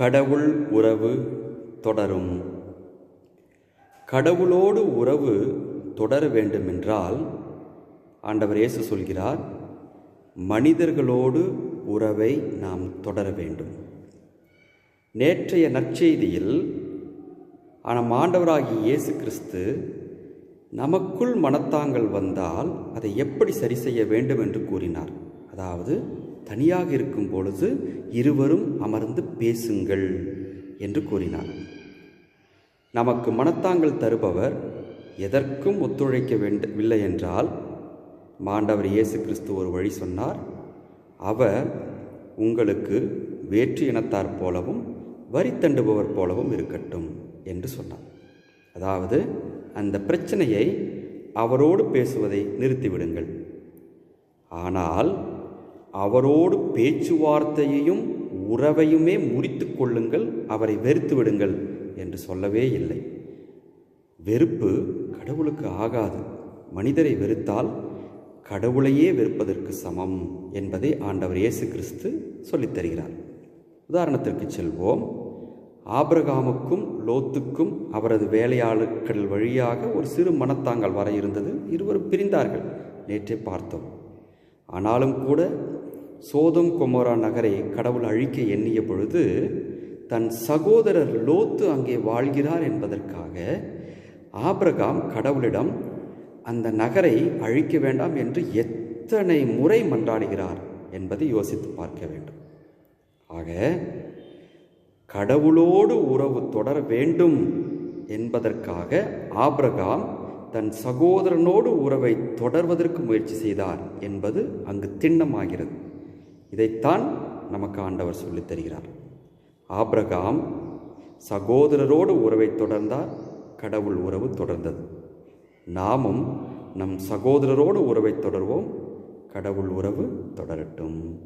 கடவுள் உறவு தொடரும். கடவுளோடு உறவு தொடர வேண்டுமென்றால் ஆண்டவர் இயேசு சொல்கிறார் மனிதர்களோடு உறவை நாம் தொடர வேண்டும். நேற்றைய நற்செய்தியில் ஆனால் ஆண்டவராகிய இயேசு கிறிஸ்து நமக்குள் மனத்தாங்கள் வந்தால் அதை எப்படி சரி செய்ய வேண்டும் என்று கூறினார். அதாவது தனியாக இருக்கும் பொழுது இருவரும் அமர்ந்து பேசுங்கள் என்று கூறினார். நமக்கு மனத்தாங்கள் தருபவர் எதற்கும் ஒத்துழைக்க வேண்டவில்லை என்றால் மாண்டவர் இயேசு கிறிஸ்து ஒரு வழி சொன்னார். அவர் உங்களுக்கு வேற்று இனத்தார் போலவும் வரி தண்டுபவர் போலவும் இருக்கட்டும் என்று சொன்னார். அதாவது அந்த பிரச்சனையை அவரோடு பேசுவதை நிறுத்திவிடுங்கள். ஆனால் அவரோடு பேச்சுவார்த்தையையும் உறவையுமே முறித்து கொள்ளுங்கள் அவரை வெறுத்து விடுங்கள் என்று சொல்லவே இல்லை. வெறுப்பு கடவுளுக்கு ஆகாது. மனிதரை வெறுத்தால் கடவுளையே வெறுப்பதற்கு சமம் என்பதை ஆண்டவர் இயேசு கிறிஸ்து சொல்லித் தருகிறார். உதாரணத்திற்கு செல்வோம். ஆபிரகாமுக்கும் லோத்துக்கும் அவரது வேலையாளர்கள் வழியாக ஒரு சிறு மனத்தாங்கள் வர இருந்தது. இருவரும் பிரிந்தார்கள். நேற்றே பார்த்தோம். ஆனாலும் கூட சோதம் கொமோரா நகரை கடவுள் அழிக்க எண்ணிய பொழுது தன் சகோதரர் லோத்து அங்கே வாழ்கிறார் என்பதற்காக ஆபிரகாம் கடவுளிடம் அந்த நகரை அழிக்க வேண்டாம் என்று எத்தனை முறை மன்றாடுகிறார் என்பதை யோசித்து பார்க்க வேண்டும். ஆக கடவுளோடு உறவு தொடர வேண்டும் என்பதற்காக ஆபிரகாம் தன் சகோதரனோடு உறவை தொடர்வதற்கு முயற்சி செய்தார் என்பது அங்கு திண்ணமாகிறது. இதைத்தான் நமக்கு ஆண்டவர் சொல்லித் தருகிறார். ஆப்ரகாம் சகோதரரோடு உறவை தொடர்ந்தார் கடவுள் உறவு தொடர்ந்தது. நாமும் நம் சகோதரரோடு உறவை தொடர்வோம் கடவுள் உறவு தொடரட்டும்.